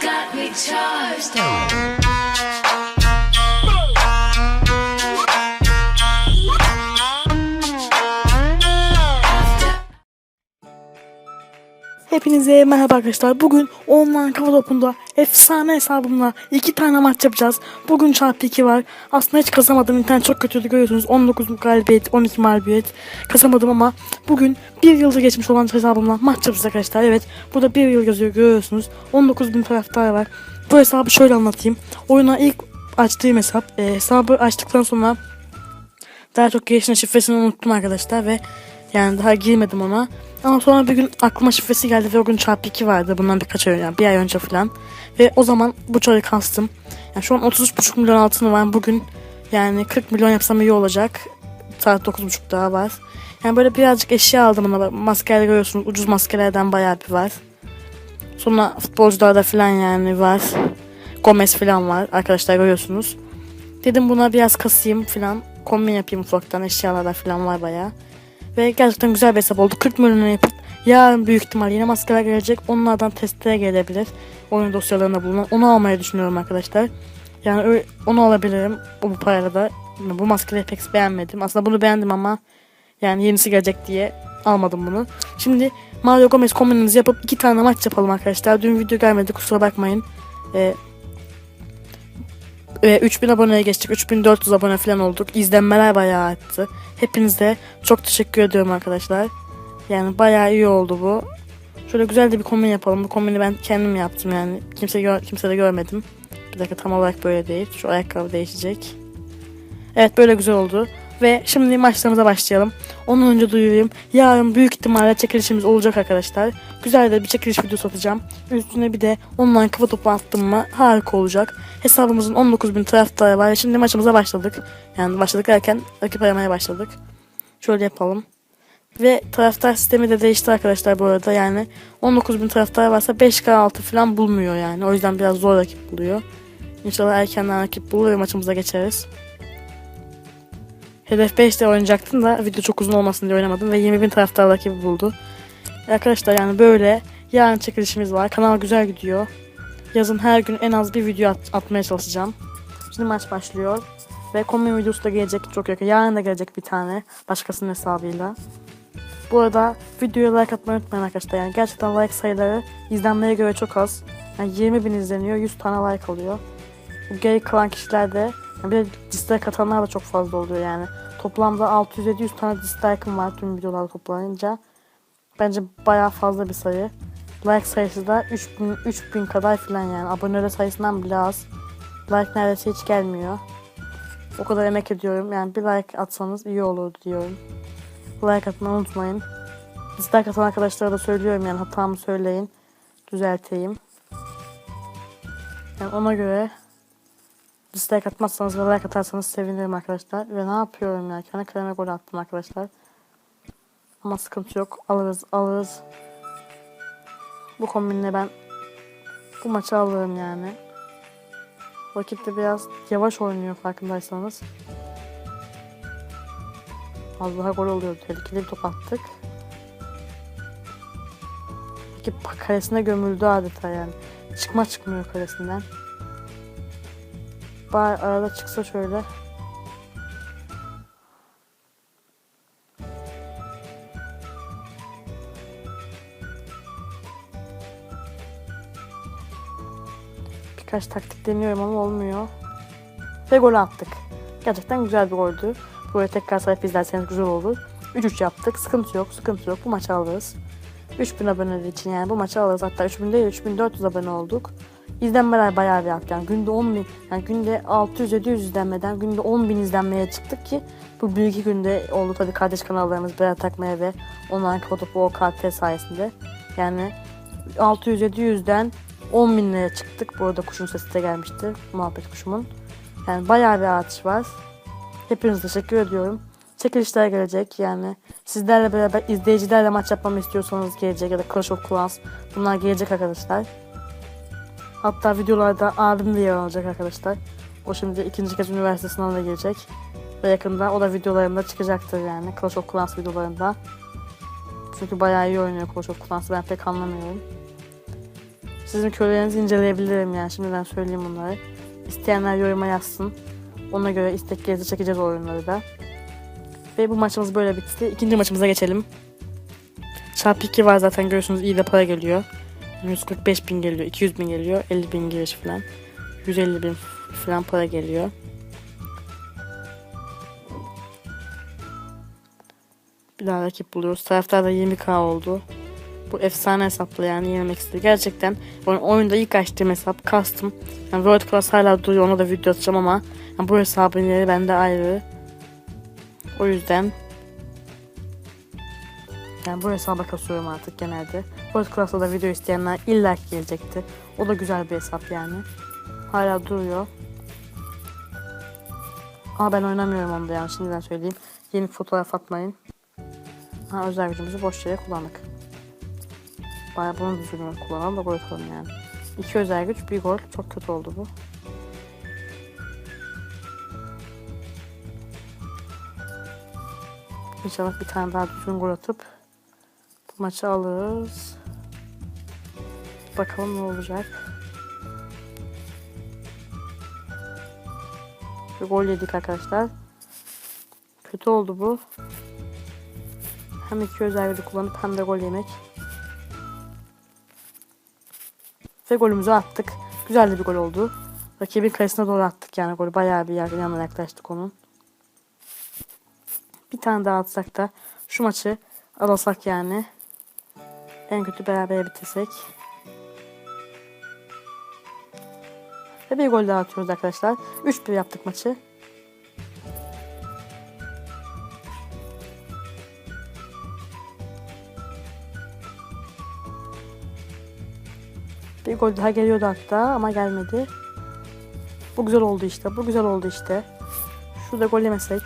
Got me charged. Hepinize merhaba arkadaşlar. Bugün online kafa topunda efsane hesabımla iki tane maç yapacağız. Bugün çarpı 2 var. Aslında hiç kazamadım. İnternet çok kötüydü görüyorsunuz. 19 galibiyet, 12 mağlubiyet. Kazamadım ama bugün bir yılda geçmiş olan hesabımla maç yapacağız arkadaşlar. Evet burada bir yıl yazıyor görüyorsunuz. 19 bin taraftar var. Bu hesabı şöyle anlatayım. Oyuna ilk açtığım hesap. E, hesabı açtıktan sonra daha çok girişine şifresini unuttum arkadaşlar ve yani daha girmedim ona. Ama sonra bir gün aklıma şifresi geldi ve o gün çarpı 2 vardı bundan birkaç ay önce, bir ay önce falan. Ve o zaman bu çarı kastım. Yani şu an 33,5 milyon altını var bugün. Yani 40 milyon yapsam iyi olacak. Saat 9.30 daha var. Yani böyle birazcık eşya aldım ona. Maskeler görüyorsunuz. Ucuz maskelerden bayağı bir var. Sonra futbolcularda falan yani var. Gomez falan var. Arkadaşlar görüyorsunuz. Dedim buna biraz kasayım falan. Kombin yapayım ufaktan. Eşyalarda falan var bayağı. Ve gerçekten güzel bir hesap oldu. 40 milyonu yapıp yarın büyük ihtimal yine maskeler gelecek. Onlardan testlere gelebilir. Oyun dosyalarında bulunan. Onu almayı düşünüyorum arkadaşlar. Yani onu alabilirim. Bu, parayla da. Bu maskeleri pek beğenmedim. Aslında bunu beğendim ama yani yenisi gelecek diye almadım bunu. Şimdi Mario Gomez kombininizi yapıp iki tane maç yapalım arkadaşlar. Dün video gelmedi kusura bakmayın. Ee, e, 3000 aboneye geçtik. 3400 abone falan olduk. İzlenmeler bayağı arttı. Hepinize çok teşekkür ediyorum arkadaşlar. Yani bayağı iyi oldu bu. Şöyle güzel de bir kombin yapalım. Bu kombini ben kendim yaptım yani. Kimse gör, kimse de görmedim. Bir dakika tam olarak böyle değil. Şu ayakkabı değişecek. Evet böyle güzel oldu. Ve şimdi maçlarımıza başlayalım. Onun önce duyurayım. Yarın büyük ihtimalle çekilişimiz olacak arkadaşlar. Güzel de bir çekiliş videosu atacağım. Üstüne bir de online kafa topu attım mı harika olacak. Hesabımızın 19.000 taraftarı var. Şimdi maçımıza başladık. Yani başladık derken rakip aramaya başladık. Şöyle yapalım. Ve taraftar sistemi de değişti arkadaşlar bu arada. Yani 19.000 taraftar varsa 5K altı falan bulmuyor yani. O yüzden biraz zor rakip buluyor. İnşallah erkenden rakip bulur ve maçımıza geçeriz. Hedef 5'te oynayacaktım da video çok uzun olmasın diye oynamadım ve 20.000 taraftar rakibi buldu. Arkadaşlar yani böyle yarın çekilişimiz var. Kanal güzel gidiyor. Yazın her gün en az bir video at- atmaya çalışacağım. Şimdi maç başlıyor. Ve kombin videosu da gelecek çok yakın. Yarın da gelecek bir tane başkasının hesabıyla. Bu arada videoya like atmayı unutmayın arkadaşlar. Yani gerçekten like sayıları izlenmeye göre çok az. Yani 20 bin izleniyor, 100 tane like alıyor. Bu geri kalan kişiler de yani bir de dislike atanlar da çok fazla oluyor yani. Toplamda 600-700 tane dislike'ım var tüm videolar toplanınca. Bence bayağı fazla bir sayı. Like sayısı da 3000, 3000 kadar falan yani. Abone sayısından bile az. Like neredeyse hiç gelmiyor. O kadar emek ediyorum. Yani bir like atsanız iyi olurdu diyorum. Like atmayı unutmayın. Dislike atan arkadaşlara da söylüyorum yani hatamı söyleyin. Düzelteyim. Yani ona göre dislike atmazsanız ve like atarsanız sevinirim arkadaşlar. Ve ne yapıyorum ya? Kendi kaleme gol attım arkadaşlar. Ama sıkıntı yok. Alırız alırız. Bu kombinle ben bu maçı alırım yani. Vakit de biraz yavaş oynuyor farkındaysanız. Az daha gol oluyor. Tehlikeli bir top attık. Rakip kalesine gömüldü adeta yani. Çıkma çıkmıyor kalesinden. Bari arada çıksa şöyle. Birkaç taktik deniyorum ama olmuyor. Ve gol attık. Gerçekten güzel bir goldü. Böyle tekrar sayıp izlerseniz güzel olur. 3-3 yaptık. Sıkıntı yok, sıkıntı yok. Bu maçı alırız. 3000 abone için yani bu maçı alırız. Hatta 3000 değil 3400 abone olduk. İzlenmeler bayağı bir arttı. Yani günde 10 bin, yani günde 600-700 izlenmeden günde 10 bin izlenmeye çıktık ki bu bir iki günde oldu tabii kardeş kanallarımız Berat Takmaya ve online Kotopu OKT sayesinde. Yani 600-700'den 10 binlere çıktık. Bu arada kuşun sesi de gelmişti. Muhabbet kuşumun. Yani bayağı bir artış var. Hepinize teşekkür ediyorum. Çekilişler gelecek yani. Sizlerle beraber izleyicilerle maç yapmamı istiyorsanız gelecek ya da Clash of Clans. Bunlar gelecek arkadaşlar. Hatta videolarda abim de yer alacak arkadaşlar. O şimdi ikinci kez üniversite sınavına girecek. Ve yakında o da videolarında çıkacaktır yani. Clash of Clans videolarında. Çünkü bayağı iyi oynuyor Clash of Clans'ı ben pek anlamıyorum. Sizin kölelerinizi inceleyebilirim yani şimdiden söyleyeyim bunları. İsteyenler yoruma yazsın. Ona göre isteklerinizi çekeceğiz o oyunları da. Ve bu maçımız böyle bitti. İkinci maçımıza geçelim. Çarpı 2 var zaten görüyorsunuz iyi de para geliyor. 145 bin geliyor, 200 bin geliyor, 50 bin giriş falan. 150 bin falan para geliyor. Bir daha rakip buluyoruz. Taraftar da 20k oldu. Bu efsane hesapla yani yenilmek istedi. Gerçekten oyun, oyunda ilk açtığım hesap custom. Yani World Class hala duruyor ona da video atacağım ama yani bu hesabın yeri bende ayrı. O yüzden yani bu hesaba kasıyorum artık genelde. World Class'ta da video isteyenler illa gelecekti. O da güzel bir hesap yani. Hala duruyor. Ama ben oynamıyorum onda yani şimdiden söyleyeyim. Yeni fotoğraf atmayın. Ha özel gücümüzü boş yere kullandık. Baya bunu düzgün kullanalım da gol atalım yani. İki özel güç bir gol. Çok kötü oldu bu. İnşallah bir tane daha düzgün gol atıp maçı alırız. Bakalım ne olacak. Bir gol yedik arkadaşlar. Kötü oldu bu. Hem iki özel gücü kullanıp hem de gol yemek. Ve golümüzü attık. Güzel de bir gol oldu. Rakibin kalesine doğru attık yani golü. Bayağı bir yanına yaklaştık onun. Bir tane daha atsak da şu maçı alasak yani. En kötü beraber bitirsek. Ve bir gol daha atıyoruz arkadaşlar. 3-1 yaptık maçı. Bir gol daha geliyordu hatta ama gelmedi. Bu güzel oldu işte. Bu güzel oldu işte. Şurada gol yemesek.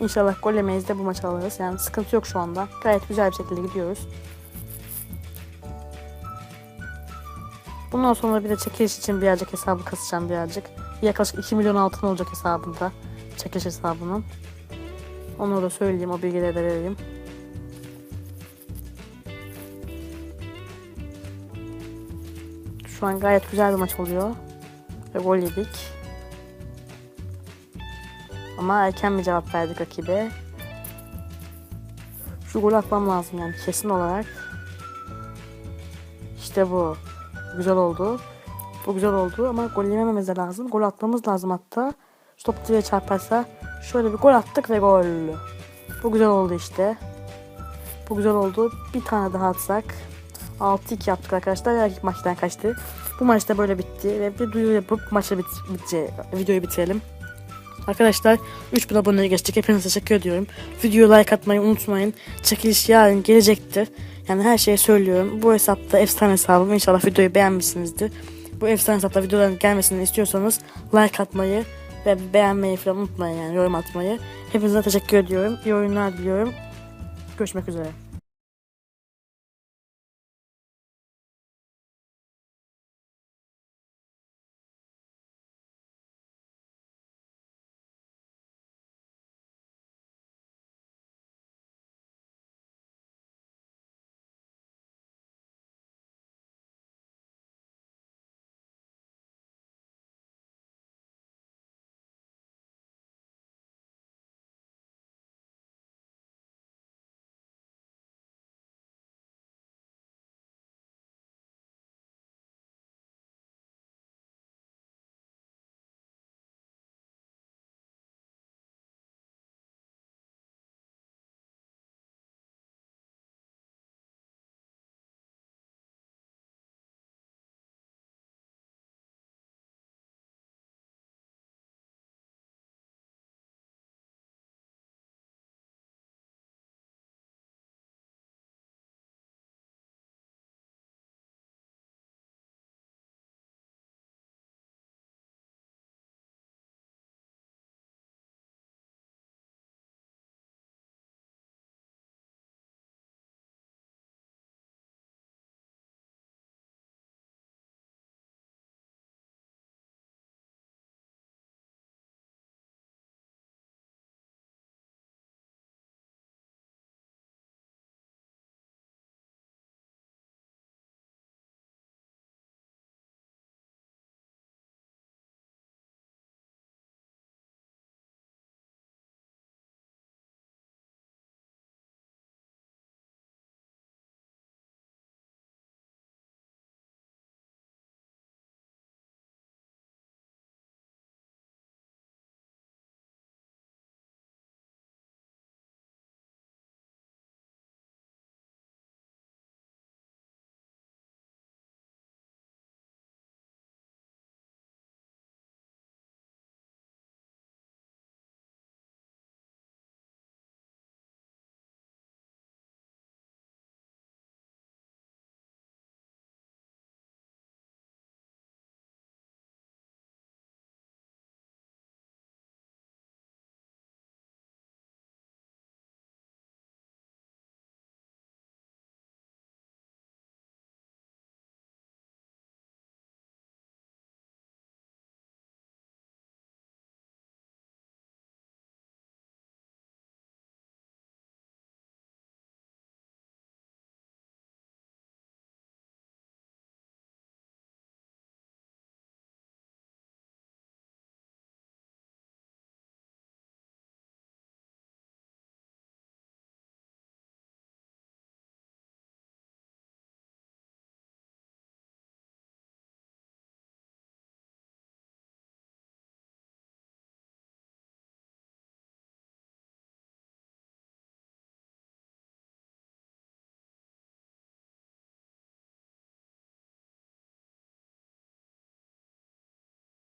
İnşallah gol yemeyiz de bu maçı alırız. Yani sıkıntı yok şu anda. Gayet güzel bir şekilde gidiyoruz. Bundan sonra bir de çekiliş için birazcık hesabı kasacağım birazcık. Yaklaşık 2 milyon altın olacak hesabında. Çekiliş hesabının. Onu da söyleyeyim, o bilgileri de vereyim. Şu an gayet güzel bir maç oluyor. Ve gol yedik. Ama erken bir cevap verdik rakibe. Şu gol atmam lazım yani kesin olarak. İşte bu. Güzel oldu. Bu güzel oldu ama gol yemememiz lazım. Gol atmamız lazım hatta. Stop direğe çarparsa şöyle bir gol attık ve gol. Bu güzel oldu işte. Bu güzel oldu. Bir tane daha atsak. 6-2 yaptık arkadaşlar. Rakip maçtan kaçtı. Bu maç da böyle bitti. Ve bir duyuru yapıp maçı bit bitce, videoyu bitirelim. Arkadaşlar 3000 aboneye geçtik. Hepinize teşekkür ediyorum. Videoyu like atmayı unutmayın. Çekiliş yarın gelecektir. Yani her şeyi söylüyorum. Bu hesapta efsane hesabım. İnşallah videoyu beğenmişsinizdir. Bu efsane hesapta videoların gelmesini istiyorsanız like atmayı ve beğenmeyi falan unutmayın yani yorum atmayı. Hepinize teşekkür ediyorum. İyi oyunlar diliyorum. Görüşmek üzere.